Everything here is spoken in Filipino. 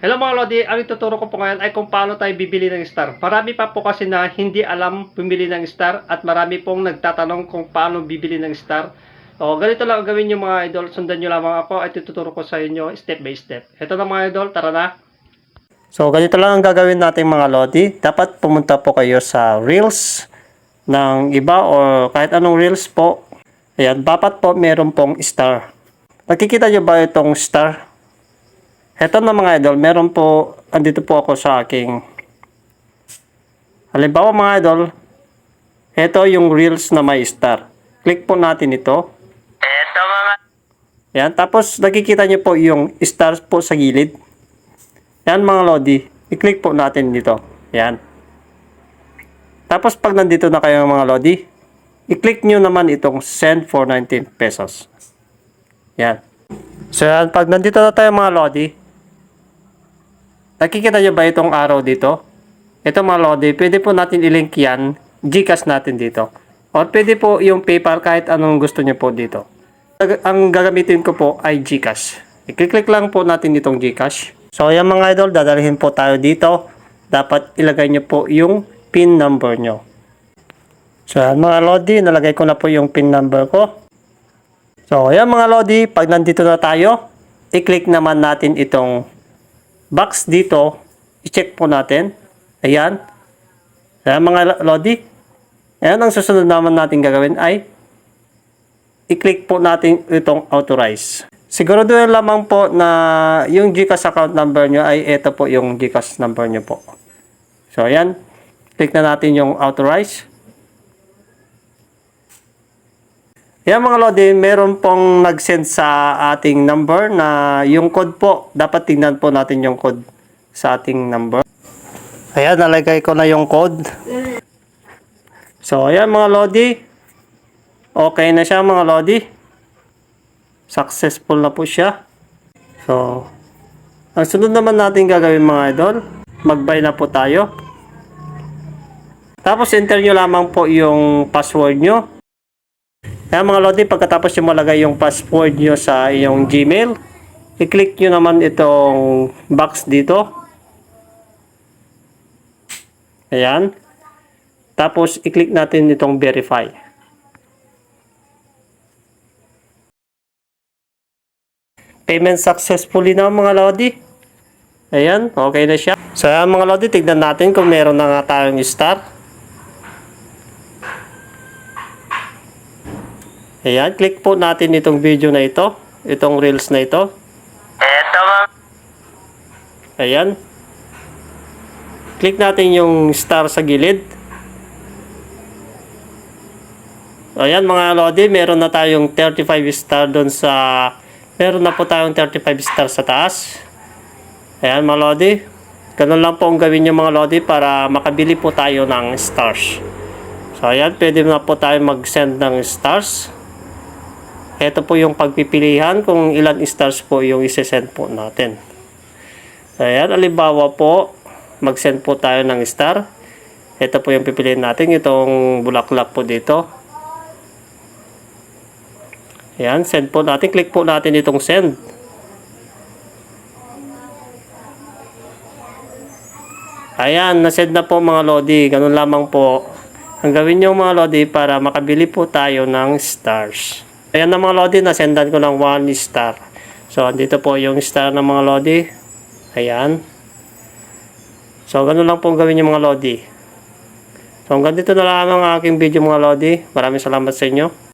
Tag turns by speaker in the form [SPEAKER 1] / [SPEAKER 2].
[SPEAKER 1] Hello mga Lodi, ang ituturo ko po ngayon ay kung paano tayo bibili ng star. Marami pa po kasi na hindi alam bumili ng star at marami pong nagtatanong kung paano bibili ng star. O, ganito lang ang gawin nyo mga idol. Sundan nyo lamang ako at ituturo ko sa inyo step by step. Ito na mga idol, tara na. So, ganito lang ang gagawin natin mga Lodi. Dapat pumunta po kayo sa Reels ng iba o kahit anong Reels po. Ayan, dapat po meron pong star. Nakikita nyo ba itong star? Heto na mga idol, meron po, andito po ako sa aking, halimbawa mga idol, heto yung reels na may star. Click po natin ito.
[SPEAKER 2] Eto mga
[SPEAKER 1] Yan, tapos nakikita nyo po yung stars po sa gilid. Yan mga lodi, i-click po natin dito. Yan. Tapos pag nandito na kayo mga lodi, i-click nyo naman itong send for 19 pesos. Yan. So yan, pag nandito na tayo mga lodi, Nakikita nyo ba itong arrow dito? Ito mga lodi, pwede po natin ilink yan, Gcash natin dito. Or pwede po yung PayPal kahit anong gusto nyo po dito. Ang gagamitin ko po ay Gcash. I-click lang po natin itong Gcash. So yan mga idol, dadalhin po tayo dito. Dapat ilagay nyo po yung PIN number nyo. So yan mga lodi, nalagay ko na po yung PIN number ko. So yan mga lodi, pag nandito na tayo, i-click naman natin itong box dito, i-check po natin. Ayan. Ayan mga lodi. Ayan, ang susunod naman natin gagawin ay i-click po natin itong authorize. Siguraduhin lamang po na yung GCash account number nyo ay ito po yung GCash number nyo po. So, ayan. Click na natin yung authorize. Yan mga Lodi, meron pong nag-send sa ating number na yung code po. Dapat tingnan po natin yung code sa ating number. Ayan, nalagay ko na yung code. So, ayan mga Lodi. Okay na siya mga Lodi. Successful na po siya. So, ang sunod naman natin gagawin mga idol, mag-buy na po tayo. Tapos enter nyo lamang po yung password nyo. Kaya mga Lodi, pagkatapos nyo malagay yung password nyo sa iyong Gmail, i-click nyo naman itong box dito. Ayan. Tapos, i-click natin itong verify. Payment successfully na mga Lodi. Ayan, okay na siya. So, mga Lodi, tignan natin kung meron na nga tayong start. Ayan, click po natin itong video na ito. Itong reels na ito.
[SPEAKER 2] Eto mga
[SPEAKER 1] Ayan. Click natin yung star sa gilid. Ayan mga Lodi, meron na tayong 35 star doon sa... Meron na po tayong 35 star sa taas. Ayan mga Lodi. Ganun lang po ang gawin yung mga Lodi para makabili po tayo ng stars. So ayan, pwede na po tayo mag-send ng stars. Ito po yung pagpipilihan kung ilan stars po yung isi-send po natin. Ayan, alimbawa po, mag-send po tayo ng star. Ito po yung pipiliin natin, itong bulaklak po dito. Ayan, send po natin. Click po natin itong send. Ayan, nasend na po mga Lodi. Ganun lamang po. Ang gawin nyo mga Lodi para makabili po tayo ng stars. Ayan na mga Lodi, nasendan ko ng 1 star. So, andito po yung star ng mga Lodi. Ayan. So, ganun lang po gawin yung mga Lodi. So, hanggang dito na lang ang aking video mga Lodi. Maraming salamat sa inyo.